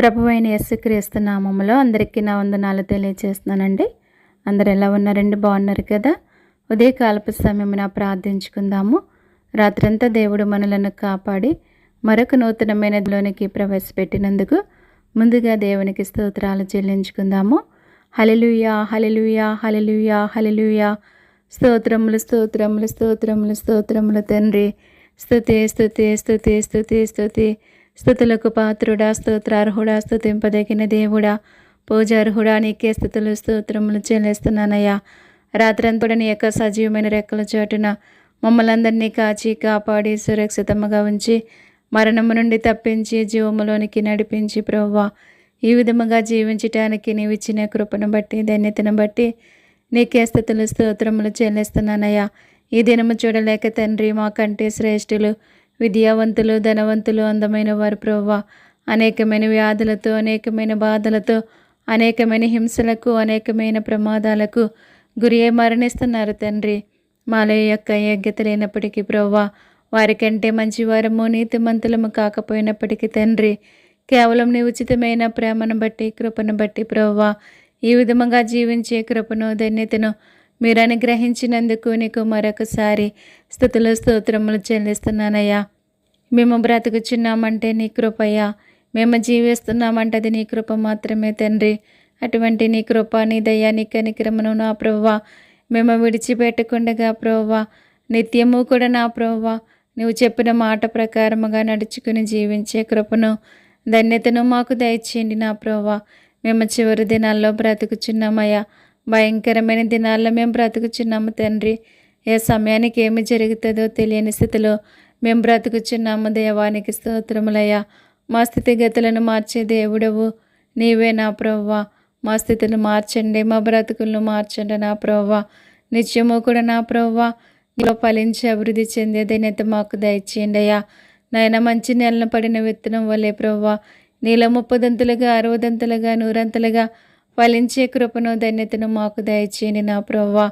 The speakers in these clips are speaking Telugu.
ప్రభు అయిన యేసుక్రీస్తు నామములో అందరికీ నా వందనాలు తెలియజేస్తున్నానండి అందరు ఎలా ఉన్నారండి? బాగున్నారు కదా? ఉదయకాలపు సమయమున ప్రార్థించుకుందాము. రాత్రంతా దేవుడు మనలను కాపాడి మరొక నూతనమైనదిలోనికి ప్రవేశపెట్టినందుకు ముందుగా దేవునికి స్తోత్రాలు చెల్లించుకుందాము. హలలుయా హలలుయా హలలుయా హలలుయా స్తోత్రములు స్తోత్రములు స్తోత్రములు స్తోత్రములు తండ్రి. స్తుతి స్తుతి స్తుతి స్తుతి స్తుతి. స్థుతులకు పాత్రుడా స్తోత్రార్హుడా స్థుతింపదగిన దేవుడా. పూజార్హుడా నీకే స్థుతులు స్తోత్రములు చెల్లిస్తున్నానయ్యా. రాత్రంతుడ నీ యొక్క సజీవమైన రెక్కల చోటున మమ్మల్ని అందరినీ కాచి కాపాడి సురక్షితముగా ఉంచి మరణము నుండి తప్పించి జీవములోనికి నడిపించి ప్రవ్వా. ఈ విధముగా జీవించటానికి నీవు ఇచ్చిన కృపను బట్టి ధన్యతను బట్టి నీకే స్థుతులు స్తోత్రములు చెల్లిస్తున్నానయ్యా. ఈ దినము చూడలేక తండ్రి మాకంటే శ్రేష్ఠులు విద్యావంతులు ధనవంతులు అందమైన వారు ప్రవ్వా. అనేకమైన వ్యాధులతో అనేకమైన బాధలతో అనేకమైన హింసలకు అనేకమైన ప్రమాదాలకు గురి మరణిస్తున్నారు తండ్రి. మాలో యొక్క యోగ్యత లేనప్పటికీ ప్రవ్వా వారికంటే మంచివారము నీతిమంతులము కాకపోయినప్పటికీ తండ్రి కేవలం నీ ఉచితమైన ప్రేమను బట్టి కృపను బట్టి ప్రవ్వా ఈ విధముగా జీవించే కృపను ధన్యతను మీరు అనుగ్రహించినందుకు నీకు మరొకసారి స్థుతులు స్తోత్రములు చెల్లిస్తున్నానయ్యా. మేము బ్రతుకుచున్నామంటే నీ కృపయ్యా మేము జీవిస్తున్నామంటే అది నీ కృప మాత్రమే తండ్రి. అటువంటి నీ కృప నీ దయ నీ కనిక్రమను నా ప్రవ్వా. మేము విడిచిపెట్టకుండగా ప్రవ్వా. నిత్యము కూడా నా ప్రవ్వా. నువ్వు చెప్పిన మాట ప్రకారముగా నడుచుకుని జీవించే కృపను ధన్యతను మాకు దయచేయండి నా ప్రవ్వా. మేము చివరి దినాల్లో బ్రతుకుచున్నామయ్యా. భయంకరమైన దినాల్లో మేము బ్రతుకుచున్నాము తండ్రి. ఏ సమయానికి ఏమి జరుగుతుందో తెలియని స్థితిలో మేము బ్రతుకుచున్నాము. దేవానికి స్తోత్రములయ్యా. మా స్థితిగతులను మార్చే దేవుడవు నీవే నా ప్రవ్వా. మా స్థితిని మార్చండి మా బ్రతుకులను మార్చండి నా ప్రవ్వా. నిత్యము కూడా నా ప్రవ్వా. నీలో ఫలించి అభివృద్ధి చెందే మాకు దయచేయండి అయ్యా నాయన మంచి నెలను పడిన విత్తనం వల్లే ప్రవ్వా. నీలో ముప్పదంతులుగా అరవదంతులుగా నూరంతులుగా ఫలించే కృపను ధన్యతను మాకు దయచేయండి. నా ప్రవ్వా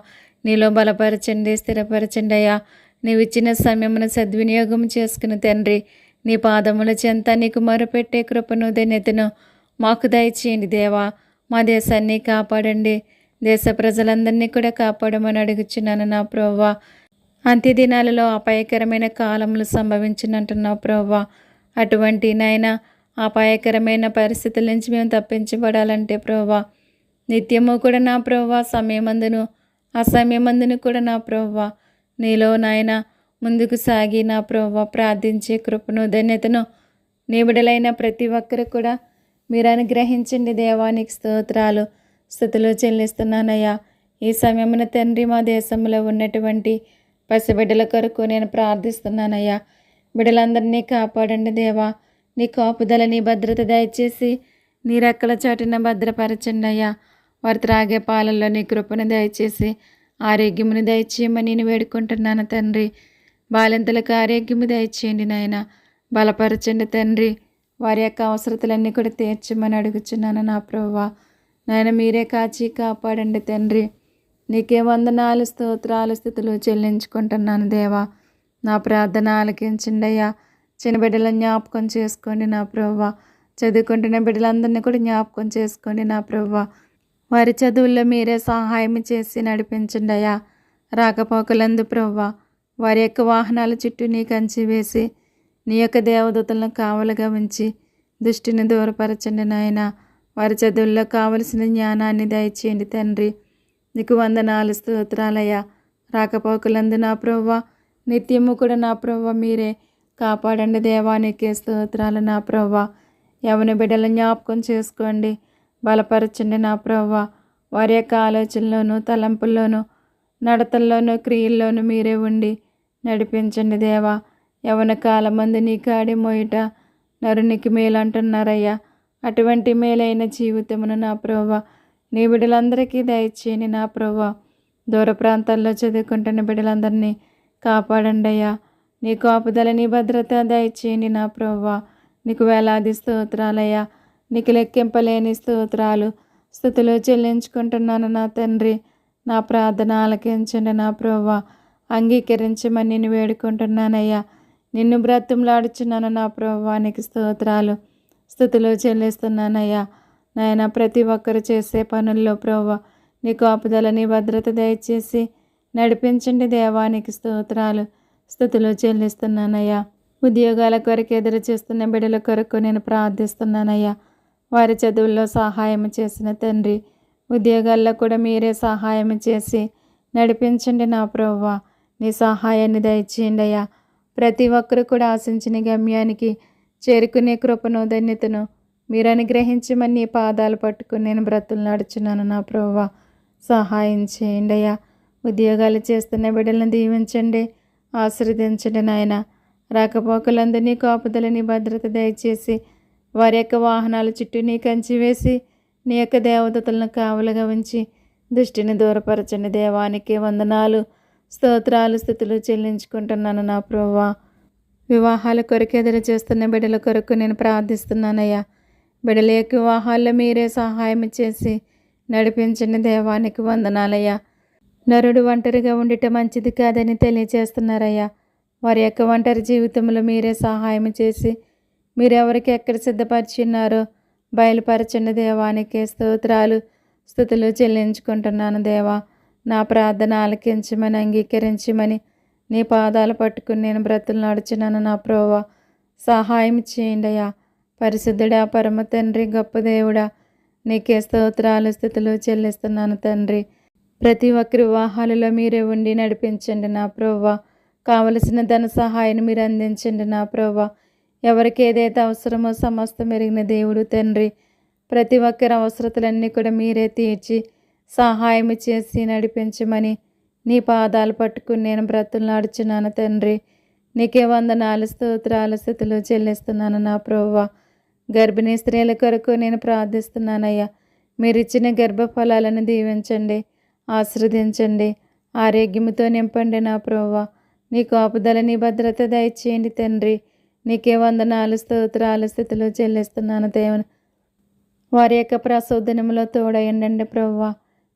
నీలో బలపరచండి స్థిరపరచండి అయ్యా నీవు ఇచ్చిన సమయమును సద్వినియోగం చేసుకుని తండ్రి నీ పాదముల చెంత నీకు మొరపెట్టే కృపను ధన్యతను మాకు దయచేయండి దేవా. మా దేశాన్ని కాపాడండి. దేశ ప్రజలందరినీ కూడా కాపాడమని అడుగుచున్నాను నా ప్రవ్వా. అంత్య దినాలలో అపాయకరమైన కాలములు సంభవించినట్టున్నావు ప్రవ్వా. అటువంటి నాయన అపాయకరమైన పరిస్థితుల నుంచి మేము తప్పించబడాలంటే ప్రవ్వా నిత్యము కూడా నా ప్రవ్వ సమయమందును అసమయమందును కూడా నా ప్రవ్వ. నీలో నాయన ముందుకు సాగి నా ప్రవ్వ ప్రార్థించే కృపను ధన్యతను నిబిడలైన ప్రతి ఒక్కరు కూడా మీరు అనుగ్రహించండి దేవానికి స్తోత్రాలు స్థుతులు చెల్లిస్తున్నానయ్యా. ఈ సమయమున తండ్రి మా దేశంలో ఉన్నటువంటి పసిబిడ్డల కొరకు నేను ప్రార్థిస్తున్నానయ్యా. బిడ్డలందరినీ కాపాడండి దేవా. నీ కాపుదల నీ భద్రత దయచేసి నీ రెక్కల చాటున భద్రపరచండి అయ్యా. వారు త్రాగే పాలల్లో నీ కృపను దయచేసి ఆరోగ్యమును దయచేయమని నేను వేడుకుంటున్నాను తండ్రి. బాలింతలకు ఆరోగ్యము దయచేయండి నాయన. బలపరచండి తండ్రి. వారి యొక్క అవసరతలన్నీ కూడా తీర్చమని అడుగుచున్నాను నా ప్రభువా. నాయన మీరే కాచి కాపాడండి తండ్రి. నీకే వందనాలు స్తోత్రాలు స్థితులు చెల్లించుకుంటున్నాను దేవా. నా ప్రార్థన ఆలకించండి అయ్యా. చిన్న బిడ్డలను జ్ఞాపకం చేసుకోండి నా ప్రవ్వ చదువుకుంటున్న బిడ్డలందరినీ కూడా జ్ఞాపకం చేసుకోండి నా ప్రభువా. వారి చదువుల్లో మీరే సహాయం చేసి నడిపించండి అయ్యా. రాకపోకలందు ప్రవ్వా వారి యొక్క వాహనాల చుట్టూ నీ కంచి వేసి నీ యొక్క దేవదూతలను కావలుగా ఉంచి దృష్టిని దూరపరచండి నాయన. వారి చదువుల్లో కావలసిన జ్ఞానాన్ని దయచేయండి తండ్రి. నీకు వందనాలు స్తోత్రాలయ్యా. రాకపోకలందు నా ప్రవ్వ నిత్యము కూడా నా ప్రవ్వ మీరే కాపాడండి దేవానికి స్తోత్రాలు నా ప్రవ్వ. యవన బిడ్డల జ్ఞాపకం చేసుకోండి. బలపరచండి నా ప్రవ్వ వారి యొక్క ఆలోచనలోనూ తలంపుల్లోనూ నడతల్లోనూ క్రియల్లోనూ మీరే ఉండి నడిపించండి దేవా. యవన కాలమంది నీ కాడి మోయిట నరునికి మేలు అంటున్నారయ్యా అటువంటి మేలైన జీవితమును నా ప్రవ్వ నీ బిడ్డలందరికీ దయచేయని నా ప్రవ్వ దూర ప్రాంతాల్లో చదువుకుంటున్న బిడ్డలందరినీ కాపాడండి అయ్యా. నీ కాపుదల నీ భద్రత దయచేయండి నా ప్రవ్వ నీకు వేలాది స్తోత్రాలయ్యా. నీకు లెక్కింపలేని స్తోత్రాలు స్థుతులు చెల్లించుకుంటున్నాను నా తండ్రి. నా ప్రార్థన ఆలకించండి నా ప్రవ్వ. అంగీకరించమని నేను వేడుకుంటున్నానయ్యా. నిన్ను బ్రతంలాడుచున్నాను నా ప్రవ్వానికి స్తోత్రాలు స్థుతులు చెల్లిస్తున్నానయ్యా. నాయన ప్రతి ఒక్కరు చేసే పనుల్లో ప్రభు నీ కాపుదల నీ భద్రత దయచేసి నడిపించండి దేవానికి స్తోత్రాలు స్థుతులు చెల్లిస్తున్నానయ్యా. ఉద్యోగాల కొరకు ఎదురు చేస్తున్న బిడ్డల కొరకు నేను ప్రార్థిస్తున్నానయ్యా. వారి చదువుల్లో సహాయం చేసిన తండ్రి ఉద్యోగాల్లో కూడా మీరే సహాయం చేసి నడిపించండి నా ప్రభువ నీ సహాయాన్ని దయచేయండి అయ్యా. ప్రతి ఒక్కరు కూడా ఆశించిన గమ్యానికి చేరుకునే కృపను ధన్యతను మీరు అనుగ్రహించమని నీ పాదాలు పట్టుకుని నేను బ్రతులు నడుచున్నాను నా ప్రభువ సహాయం చేయండి అయ్యా. ఉద్యోగాలు చేస్తున్న బిడ్డలను దీవించండి ఆశీర్వదించండి నాయన. రాకపోకలందు నీ కాపుదలని భద్రత దయచేసి వారి యొక్క వాహనాల చుట్టూ నీ కంచి వేసి నీ యొక్క దేవదతలను కావలుగా ఉంచి దృష్టిని దూరపరచని దేవానికి వందనాలు స్తోత్రాలు స్థుతులు చెల్లించుకుంటున్నాను నా ప్రభా వివాహాల కొరకు ఎదురు చేస్తున్న బిడ్డల కొరకు నేను ప్రార్థిస్తున్నానయ్యా. బిడ్డల యొక్క వివాహాల్లో మీరే సహాయం చేసి నడిపించండి దేవానికి వందనాలయ్యా. నరుడు ఒంటరిగా ఉండటం మంచిది కాదని తెలియజేస్తున్నారయ్యా వారి యొక్క ఒంటరి జీవితంలో మీరే సహాయం చేసి మీరెవరికి ఎక్కడ సిద్ధపరిచిన్నారో బయలుపరచండి దేవానికి స్తోత్రాలు స్థుతులు చెల్లించుకుంటున్నాను దేవా. నా ప్రార్థన ఆలకించమని అంగీకరించమని నీ పాదాలు పట్టుకుని నేను బ్రతులు నడుచున్నాను నా ప్రోవా సహాయం చేయండి అయ్యా. పరిశుద్ధుడా పరమ తండ్రి గొప్ప దేవుడా నీకే స్తోత్రాలు స్థుతులు చెల్లిస్తున్నాను తండ్రి. ప్రతి ఒక్కరి వివాహాలలో మీరే ఉండి నడిపించండి నా ప్రోవా కావలసిన ధన సహాయాన్ని మీరు అందించండి నా ప్రోవా ఎవరికి ఏదైతే అవసరమో సమస్తం మెరిగిన దేవుడు తండ్రి ప్రతి ఒక్కరి అవసరతలన్నీ కూడా మీరే తీర్చి సహాయం చేసి నడిపించమని నీ పాదాలు పట్టుకుని నేను బ్రతులు నడుచున్నాను తండ్రి. నీకే వందనాలు స్తోత్రాలు స్థితులు చెల్లిస్తున్నాను నా ప్రభువ. గర్భిణీ స్త్రీల కొరకు నేను ప్రార్థిస్తున్నానయ్యా. మీరు ఇచ్చిన గర్భఫలాలను దీవించండి ఆశ్రదించండి ఆరోగ్యముతో నింపండి నా ప్రభువ. నీ కాపుదల నీ భద్రత దయచేయండి తండ్రి. నీకే వందనాలు స్తోత్రాలు స్థితులు చెల్లిస్తున్నాను దేవుని. వారి యొక్క ప్రసోదనములో తోడయండి ప్రవ్వా.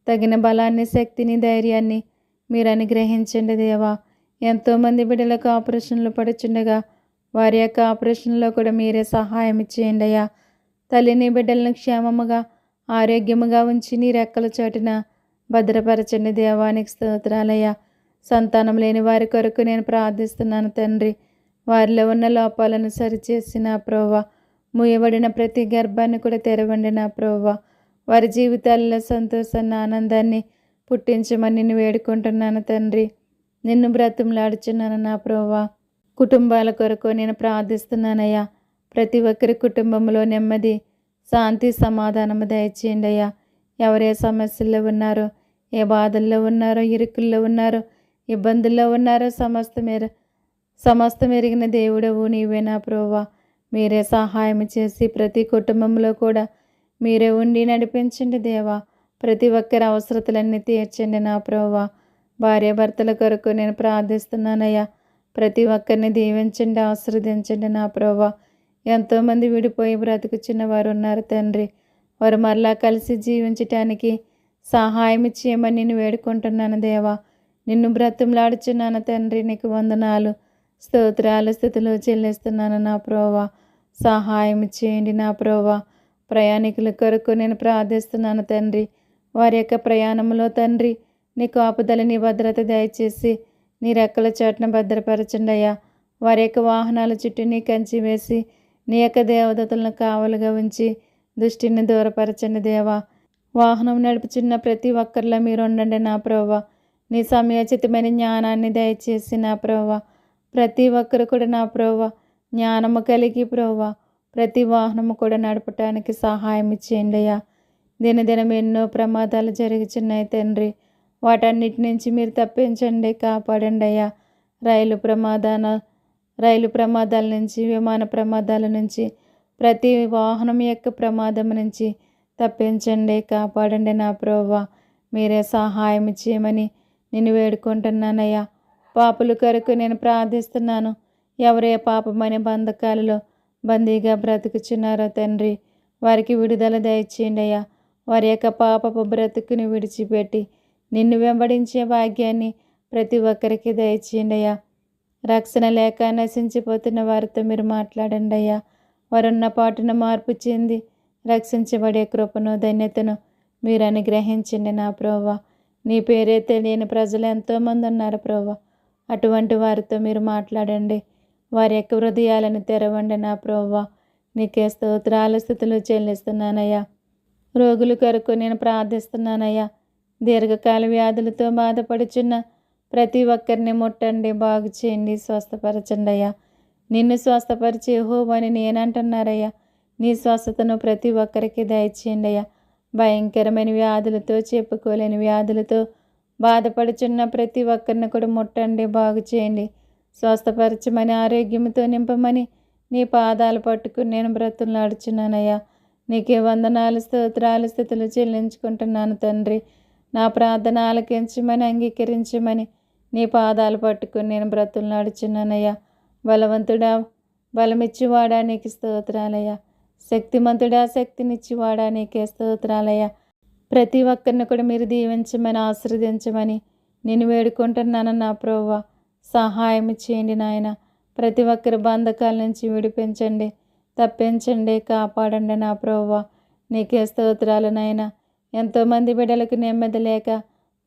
తగిన బలాన్ని శక్తిని ధైర్యాన్ని మీరు అనుగ్రహించండి దేవా. ఎంతోమంది బిడ్డలకు ఆపరేషన్లు పడుచుండగా వారి యొక్క ఆపరేషన్లో కూడా మీరే సహాయం ఇచ్చేయండి అయ్యా. తల్లిని బిడ్డలను క్షేమముగా ఆరోగ్యముగా ఉంచి నీ రెక్కల చోటున భద్రపరచండి దేవానికి స్తోత్రాలయ్యా సంతానం లేని వారి కొరకు నేను ప్రార్థిస్తున్నాను తండ్రి. వారిలో ఉన్న లోపాలను సరిచేసి నా ప్రోవా మూయబడిన ప్రతి గర్భాన్ని కూడా తెరవండి నా ప్రోవా వారి జీవితాల్లో సంతోషాన్ని ఆనందాన్ని పుట్టించమని నిన్ను వేడుకుంటున్నాను తండ్రి. నిన్ను బ్రతంలాడుచున్నాను నా ప్రోవా కుటుంబాల కొరకు నేను ప్రార్థిస్తున్నానయ్యా. ప్రతి ఒక్కరి కుటుంబంలో నెమ్మది శాంతి సమాధానము దయచేయండి అయ్యా. ఎవరే సమస్యల్లో ఉన్నారో ఏ బాధల్లో ఉన్నారో ఇరుకుల్లో ఉన్నారో ఇబ్బందుల్లో ఉన్నారో సమస్త మీరు సమస్తం ఎరిగిన దేవుడవు నీవే నా ప్రోవా మీరే సహాయం చేసి ప్రతి కుటుంబంలో కూడా మీరే ఉండి నడిపించండి దేవా. ప్రతి ఒక్కరి అవసరతలన్నీ తీర్చండి నా ప్రోవా భార్యాభర్తల కొరకు నేను ప్రార్థిస్తున్నానయ్యా. ప్రతి ఒక్కరిని దీవించండి ఆశీర్వదించండి నా ప్రోవా ఎంతోమంది విడిపోయి బ్రతుకుచున్న వారు ఉన్నారు తండ్రి. వారు మరలా కలిసి జీవించటానికి సహాయం చేయమని నేను వేడుకుంటున్నాను దేవా. నిన్ను బ్రతంలాడుచున్నాను తండ్రి నీకు వందనాలు. స్తోత్రాల స్థితిలో చెల్లిస్తున్నాను నా ప్రోవా సహాయం చేయండి నా ప్రోవా ప్రయాణికుల కొరకు నేను ప్రార్థిస్తున్నాను తండ్రి. వారి యొక్క ప్రయాణంలో తండ్రి నీ కాపుదల నీ భద్రత దయచేసి నీ రెక్కల చోట్న భద్రపరచండి అయ్యా. వారి యొక్క వాహనాల చుట్టూ నీ కంచి వేసి నీ యొక్క దేవదతులను కావలుగా ఉంచి దృష్టిని దూరపరచండి దేవా. వాహనం నడుపుచున్న ప్రతి ఒక్కరిలో మీరు ఉండండి నా ప్రోవా నీ సమయోచితమైన జ్ఞానాన్ని దయచేసి నా ప్రోవా ప్రతి ఒక్కరు కూడా నా ప్రోవ జ్ఞానము కలిగి ప్రోవ ప్రతి వాహనము కూడా నడపటానికి సహాయం ఇచ్చేయండి అయ్యా. దినదినం ఎన్నో ప్రమాదాలు జరుగుతున్నాయి తండ్రి. వాటన్నిటి నుంచి మీరు తప్పించండి కాపాడండి అయ్యా. రైలు ప్రమాదాన రైలు ప్రమాదాల నుంచి విమాన ప్రమాదాల నుంచి ప్రతి వాహనం యొక్క ప్రమాదం నుంచి తప్పించండి కాపాడండి నా ప్రోవా మీరే సహాయం చేయమని నేను వేడుకుంటున్నానయ్యా. పాపుల కొరకు నేను ప్రార్థిస్తున్నాను. ఎవరే పాపమనే బంధకాలలో బందీగా బ్రతుకుచున్నారో తండ్రి వారికి విడుదల దయచేయండి అయ్యా. వారి యొక్క పాపపు బ్రతుకుని విడిచిపెట్టి నిన్ను వెంబడించే భాగ్యాన్ని ప్రతి ఒక్కరికి దయచేయండి అయ్యా. రక్షణ లేక నశించిపోతున్న వారితో మీరు మాట్లాడండి అయ్యా. వారున్న పాటున మార్పు చెంది రక్షించబడే కృపను ధన్యతను మీరు అనుగ్రహించండి నా ప్రోవా నీ పేరే తెలియని ప్రజలు ఎంతోమంది ఉన్నారు ప్రోవా అటువంటి వారితో మీరు మాట్లాడండి. వారి యొక్క హృదయాలను తెరవండి నా ప్రవ్వా. నీకే స్తోత్రాల స్థితులు చెల్లిస్తున్నానయ్యా. రోగులు కొరకు నేను ప్రార్థిస్తున్నానయ్యా. దీర్ఘకాల వ్యాధులతో బాధపడుచున్న ప్రతి ఒక్కరిని ముట్టండి బాగు చేయండి స్వస్థపరచండి అయ్యా నిన్ను స్వస్థపరిచే హోమని నేనంటున్నారయ్యా. నీ స్వస్థతను ప్రతి ఒక్కరికి దయచేయండి అయ్యా భయంకరమైన వ్యాధులతో చెప్పుకోలేని వ్యాధులతో బాధపడుచున్న ప్రతి ఒక్కరిని కూడా ముట్టండి బాగు చేయండి. స్వస్థపరచమని ఆరోగ్యంతో నింపమని నీ పాదాలు పట్టుకుని నేను బ్రతులాడుచున్నానయ్యా నీకే వందనాలు స్తోత్రాలు స్థితులు చెల్లించుకుంటున్నాను తండ్రి. నా ప్రార్థన ఆలకించమని అంగీకరించమని నీ పాదాలు పట్టుకుని నేను బ్రతులు నడుచున్నానయ్యా. బలవంతుడా బలమిచ్చివాడా నీకు స్తోత్రాలయ్యా. శక్తిమంతుడా శక్తినిచ్చివాడా నీకే స్తోత్రాలయ్యా. ప్రతి ఒక్కరిని కూడా మీరు దీవించమని ఆశీర్వదించమని నేను వేడుకుంటున్నానన్న నా సహాయం చేయండి నాయన. ప్రతి ఒక్కరి బంధకాల నుంచి విడిపించండి. తప్పించండి కాపాడండి నా ప్రోవా నీకే స్తోత్రాలు నాయన. ఎంతోమంది బిడ్డలకు నెమ్మది లేక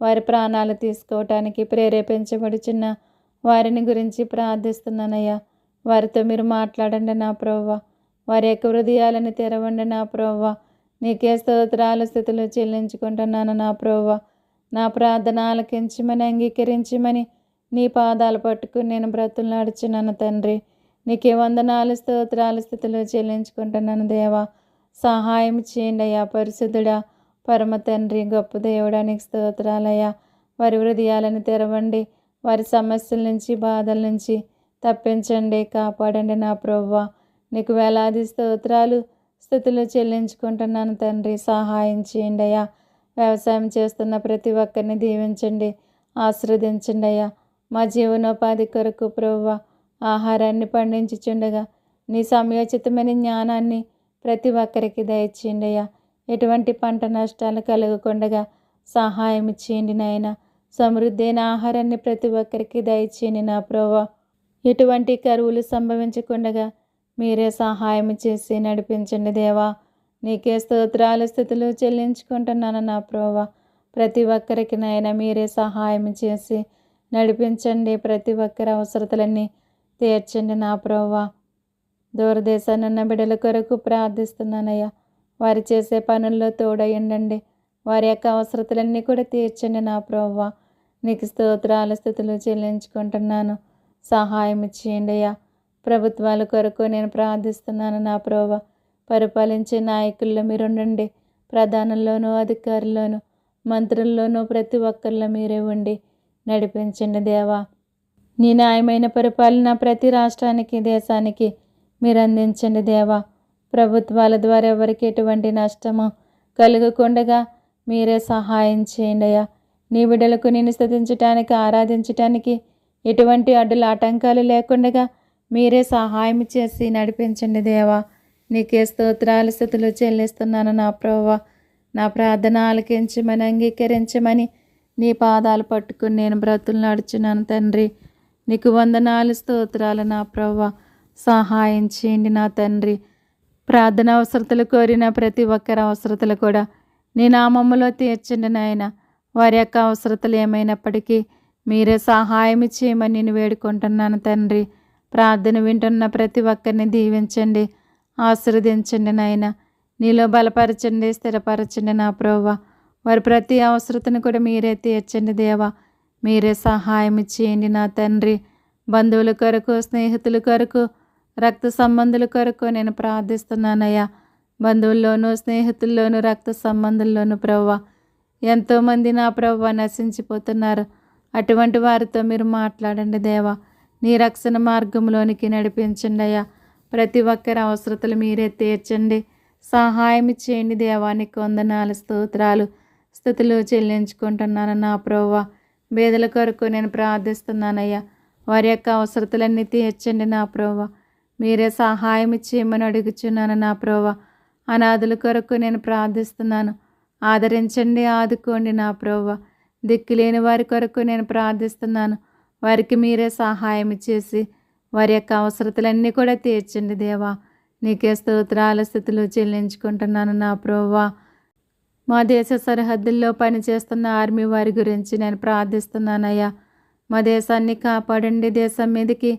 వారి ప్రాణాలు తీసుకోవటానికి ప్రేరేపించబడుచున్న వారిని గురించి ప్రార్థిస్తున్నానయ్యా. వారితో మీరు మాట్లాడండి నా ప్రవ్వ వారి యొక్క హృదయాలను తెరవండి నా ప్రవ్వ నీకే స్తోత్రాల స్థితిలో చెల్లించుకుంటున్నాను నా ప్రభువ. నా ప్రార్థన ఆలకించమని అంగీకరించమని నీ పాదాలు పట్టుకుని నేను బ్రతులు నడుచున్నాను తండ్రి. నీకే వందనాలు స్తోత్రాల స్థితిలో చెల్లించుకుంటున్నాను దేవా. సహాయం చేయండి అయ్యా పరిశుద్ధుడా పరమ తండ్రి గొప్ప దేవుడా నీకు స్తోత్రాలయ్యా. వారి హృదయాలను తెరవండి వారి సమస్యల నుంచి బాధల నుంచి తప్పించండి కాపాడండి నా ప్రవ్వ నీకు వేలాది స్తోత్రాలు స్థుతులు చెల్లించుకుంటున్నాను తండ్రి. సహాయం చేయండి అయ్యా. వ్యవసాయం చేస్తున్న ప్రతి ఒక్కరిని దీవించండి. ఆశీర్వదించండి అయ్యా మా జీవనోపాధి కొరకు ప్రవ్వ ఆహారాన్ని పండించుచుండగా నీ సమయోచితమైన జ్ఞానాన్ని ప్రతి ఒక్కరికి దయచేయండి అయ్యా. ఎటువంటి పంట నష్టాలు కలగకుండగా సహాయం చేయండి నాయన. సమృద్ధైన ఆహారాన్ని ప్రతి ఒక్కరికి దయచేయండి నా ప్రోవా ఎటువంటి కరువులు సంభవించకుండగా మీరే సహాయం చేసి నడిపించండి దేవా. నీకే స్తోత్రాల స్థితులు చెల్లించుకుంటున్నాను నా ప్రోవా ప్రతి ఒక్కరికి నాయన మీరే సహాయం చేసి నడిపించండి. ప్రతి ఒక్కరి అవసరతలన్నీ తీర్చండి నా ప్రోవా దూరదేశాన్ని బిడ్డల కొరకు ప్రార్థిస్తున్నానయ్యా. వారు చేసే పనుల్లో తోడయ్యండి వారి యొక్క అవసరతలన్నీ కూడా తీర్చండి నా ప్రవ్వ నీకు స్తోత్రాల స్థితులు చెల్లించుకుంటున్నాను. సహాయం చేయండి అయ్యా. ప్రభుత్వాల కొరకు నేను ప్రార్థిస్తున్నాను నా ప్రోవ పరిపాలించే నాయకుల్లో మీరు ఉండండి ప్రధానంలోనూ అధికారుల్లోనూ మంత్రుల్లోనూ ప్రతి ఒక్కరిలో మీరే ఉండి నడిపించండి దేవా. నీ న్యాయమైన పరిపాలన ప్రతి రాష్ట్రానికి దేశానికి మీరు అందించండి దేవా. ప్రభుత్వాల ద్వారా ఎవరికి ఎటువంటి నష్టము కలుగకుండగా మీరే సహాయం చేయండి అయ్యా. నీ బిడ్డలకు నేను స్థుతించటానికి ఆరాధించటానికి ఎటువంటి అడ్డుల ఆటంకాలు లేకుండా మీరే సహాయం చేసి నడిపించండి దేవా. నీకే స్తోత్రాలు స్థుతులు చెల్లిస్తున్నాను నా ప్రవ్వ నా ప్రార్థన ఆలకించమని అంగీకరించమని నీ పాదాలు పట్టుకుని నేను బ్రతులు నడుచున్నాను తండ్రి. నీకు వందనాలు స్తోత్రాలు నా ప్రవ్వ సహాయం చేయండి నా తండ్రి. ప్రార్థన అవసరతలు కోరిన ప్రతి ఒక్కరి అవసరతలు కూడా నీ నామములో తీర్చండి నాయన. వారి యొక్క అవసరతలు ఏమైనప్పటికీ మీరే సహాయం చేయమని నేను వేడుకుంటున్నాను తండ్రి. ప్రార్థన వింటున్న ప్రతి ఒక్కరిని దీవించండి ఆశీర్వదించండి నాయన. నీలో బలపరచండి స్థిరపరచండి నా ప్రోవ వారి ప్రతి అవసరతను కూడా మీరే తీర్చండి దేవా. మీరే సహాయం చేయండి నా తండ్రి. బంధువుల కొరకు స్నేహితుల కొరకు రక్త సంబంధుల కొరకు నేను ప్రార్థిస్తున్నానయ్యా. బంధువుల్లోనూ స్నేహితుల్లోనూ రక్త సంబంధుల్లోనూ ప్రవ్వ. ఎంతోమంది నా ప్రవ్వ నశించిపోతున్నారు. అటువంటి వారితో మీరు మాట్లాడండి దేవా. నీ రక్షణ మార్గంలోనికి నడిపించండి అయ్యా. ప్రతి ఒక్కరి అవసరతలు మీరే తీర్చండి. సహాయం చేయండి దేవానికి వందనాలు స్తోత్రాలు. స్థుతులు చెల్లించుకుంటున్నాను నా ప్రవ్వ బేదల కొరకు నేను ప్రార్థిస్తున్నానయ్యా. వారి యొక్క అవసరతలన్నీ తీర్చండి నా ప్రవ్వ మీరే సహాయం చేయమని అడుగుచున్నాను నా ప్రోవ అనాథుల కొరకు నేను ప్రార్థిస్తున్నాను. ఆదరించండి ఆదుకోండి నా ప్రోవ దిక్కులేని వారి కొరకు నేను ప్రార్థిస్తున్నాను. వారికి మీరే సహాయం చేసి వారి యొక్క అవసరతలన్నీ కూడా తీర్చండి దేవా. నీకే స్తోత్రాల స్థితులు చెల్లించుకుంటున్నాను నా ప్రోవా మా దేశ సరిహద్దుల్లో పనిచేస్తున్న ఆర్మీ వారి గురించి నేను ప్రార్థిస్తున్నానయ్యా. మా దేశాన్ని కాపాడండి. దేశం మీదకి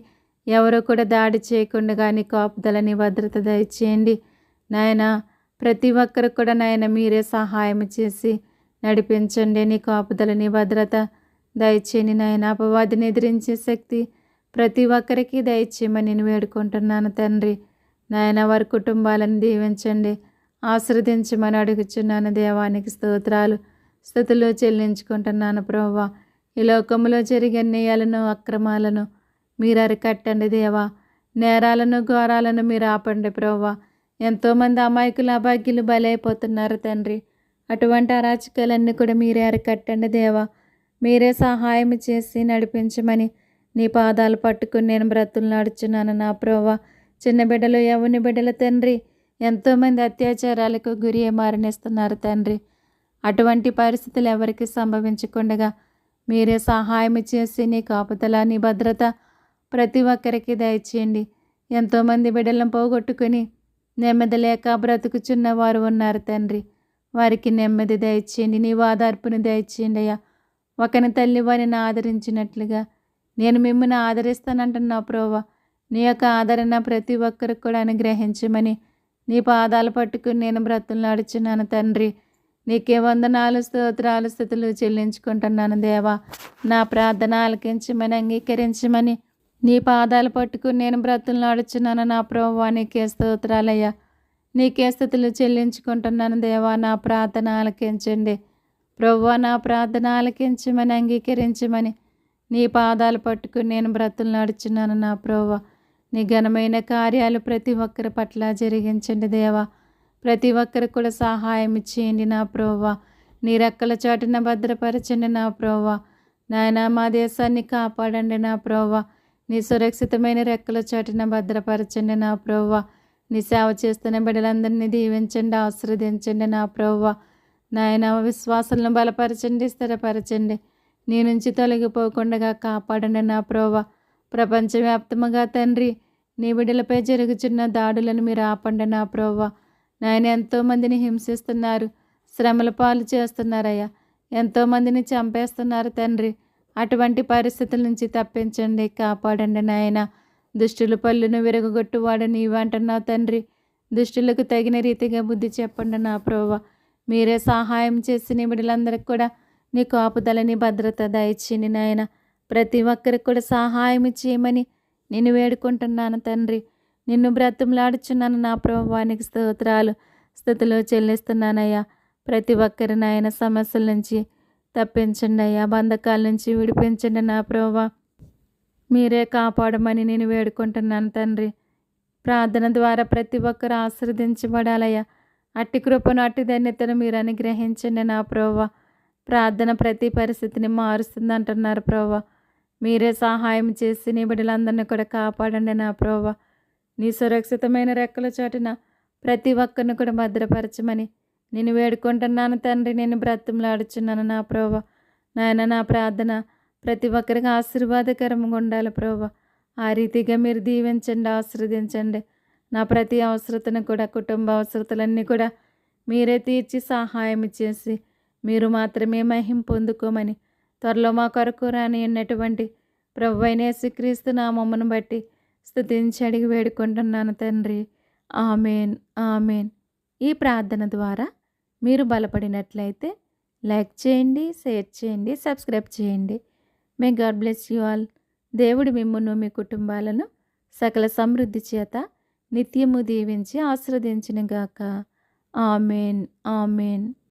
ఎవరు కూడా దాడి చేయకుండా కానీ కాపుదలని భద్రత దయచేయండి. నాయన ప్రతి ఒక్కరికి కూడా నాయన మీరే సహాయం చేసి నడిపించండి. నీ కాపుదలని భద్రత దయచేయని నాయన అపవాదిని ఎదిరించే శక్తి ప్రతి ఒక్కరికి దయచేయమని నేను వేడుకుంటున్నాను తండ్రి. నాయన వారి కుటుంబాలను దీవించండి. ఆశ్రదించమని అడుగుచున్నాను దేవానికి స్తోత్రాలు. స్థుతులు చెల్లించుకుంటున్నాను ప్రభువ. ఈ లోకంలో జరిగే నేయాలను అక్రమాలను మీరు అరికట్టండి దేవా. నేరాలను ఘోరాలను మీరు ఆపండి ప్రభువ. ఎంతోమంది అమాయకులు అభాగ్యులు బలైపోతున్నారు తండ్రి. అటువంటి అరాచకాలన్నీ కూడా మీరే అరికట్టండి దేవా. మీరే సహాయం చేసి నడిపించమని నీ పాదాలు పట్టుకుని నేను బ్రతులు నడుచున్నాను నా ప్రోవా చిన్న బిడ్డలు ఎవరిని బిడ్డల తండ్రి ఎంతోమంది అత్యాచారాలకు గురి మారనిస్తున్నారు తండ్రి. అటువంటి పరిస్థితులు ఎవరికి సంభవించకుండా మీరే సహాయం చేసి నీ కాపుదల నీ భద్రత ప్రతి ఒక్కరికి దయచేయండి. ఎంతోమంది బిడ్డలను పోగొట్టుకుని నెమ్మది లేక బ్రతుకుచున్న వారు ఉన్నారు తండ్రి. వారికి నెమ్మది దయచేయండి నీ వాదార్పుని దయచేయండి అయ్యా. ఒకని తల్లి వారిని ఆదరించినట్లుగా నేను మిమ్మల్ని ఆదరిస్తానంటున్నా ప్రోవా నీ యొక్క ఆదరణ ప్రతి ఒక్కరికి కూడా అనుగ్రహించమని నీ పాదాలు పట్టుకుని నేను బ్రతులు నడుచున్నాను తండ్రి. నీకే వందనాలు స్తోత్రాలు స్థితులు చెల్లించుకుంటున్నాను దేవా. నా ప్రార్థన ఆలకించమని అంగీకరించమని నీ పాదాలు పట్టుకుని నేను బ్రతులు నడుచున్నాను నా ప్రభువా. నీకే స్తోత్రాలయ్యా. నీకే స్థితులు చెల్లించుకుంటున్నాను దేవా. నా ప్రార్థన ఆలకించండి. ప్రవ్వ నా ప్రార్థన ఆలకించమని అంగీకరించమని. నీ పాదాలు పట్టుకుని నేను బ్రతులు నడుచున్నాను నా ప్రవ్వ నీ ఘనమైన కార్యాలు ప్రతి ఒక్కరి పట్ల జరిగించండి దేవా. ప్రతి ఒక్కరికి కూడా సహాయం ఇచ్చేయండి నా ప్రోవా నీ రెక్కల చాటున భద్రపరచండి నా ప్రోవా నాయన మా దేశాన్ని కాపాడండి నా ప్రోవా నీ సురక్షితమైన రెక్కల చాటున భద్రపరచండి నా ప్రోవా నీ సేవ చేస్తున్న బిడ్డలందరినీ దీవించండి ఆశ్రదించండి నా ప్రోవా నాయన విశ్వాసాలను బలపరచండి స్థిరపరచండి. నీ నుంచి తొలగిపోకుండా కాపాడండి నా ప్రోవా ప్రపంచవ్యాప్తముగా తండ్రి నీ బిడ్డలపై జరుగుచున్న దాడులను మీరు ఆపండి నా ప్రోవా నాయన ఎంతోమందిని హింసిస్తున్నారు శ్రమల పాలు చేస్తున్నారయ్యా. ఎంతోమందిని చంపేస్తున్నారు తండ్రి. అటువంటి పరిస్థితుల నుంచి తప్పించండి కాపాడండి నాయన. దుష్టుల పళ్ళును విరగొట్టువాడు నీవంటున్నావు తండ్రి. దుష్టులకు తగిన రీతిగా బుద్ధి చెప్పండి నా ప్రోవా మీరే సహాయం చేసిన బిడ్డలందరికి కూడా నీ కాపుదలని భద్రత దయచింది నాయన. ప్రతి ఒక్కరికి కూడా సహాయం చేయమని నేను వేడుకుంటున్నాను తండ్రి. నిన్ను బ్రతంలాడుచున్నాను నా ప్రభావానికి స్తోత్రాలు స్థుతులు చెల్లిస్తున్నానయ్యా ప్రతి ఒక్కరి నాయన సమస్యల నుంచి తప్పించండి అయ్యా. బంధకాల నుంచి విడిపించండి నా ప్రభా మీరే కాపాడమని నేను వేడుకుంటున్నాను తండ్రి. ప్రార్థన ద్వారా ప్రతి ఒక్కరు ఆశీర్వదించబడాలయ్యా. అట్టి కృపను అట్టి ధన్యతను మీరు అనుగ్రహించండి నా ప్రోవ ప్రార్థన ప్రతి పరిస్థితిని మారుస్తుంది అంటున్నారు ప్రోవ మీరే సహాయం చేసి నీ బిడ్డలందరినీ కూడా కాపాడండి నా ప్రోవ నీ సురక్షితమైన రెక్కల చాటున ప్రతి ఒక్కరిని కూడా భద్రపరచమని నేను వేడుకుంటున్నాను తండ్రి నేను బ్రతంలాడుచున్నాను నా ప్రోవ నాయన నా ప్రార్థన ప్రతి ఒక్కరికి ఆశీర్వాదకరంగా ఉండాలి ప్రోవ ఆ రీతిగా మీరు దీవించండి ఆశీర్వదించండి. నా ప్రతి అవసరతను కూడా కుటుంబ అవసరతలన్నీ కూడా మీరే తీర్చి సహాయం చేసి మీరు మాత్రమే మహిం పొందుకోమని త్వరలో మా కొరకు రాని ఉన్నటువంటి ప్రభు అయిన శ్రీక్రీస్తు నామమ్మను బట్టి స్థుతించి అడిగి వేడుకుంటున్నాను తండ్రి. Amen amen. ఈ ప్రార్థన ద్వారా మీరు బలపడినట్లయితే లైక్ చేయండి షేర్ చేయండి సబ్స్క్రైబ్ చేయండి. May God bless you all. దేవుడు మిమ్మును మీ కుటుంబాలను సకల సమృద్ధి చేత నిత్యము దీవించి ఆశ్రదించినగాక ఆమెన్ ఆమెన్.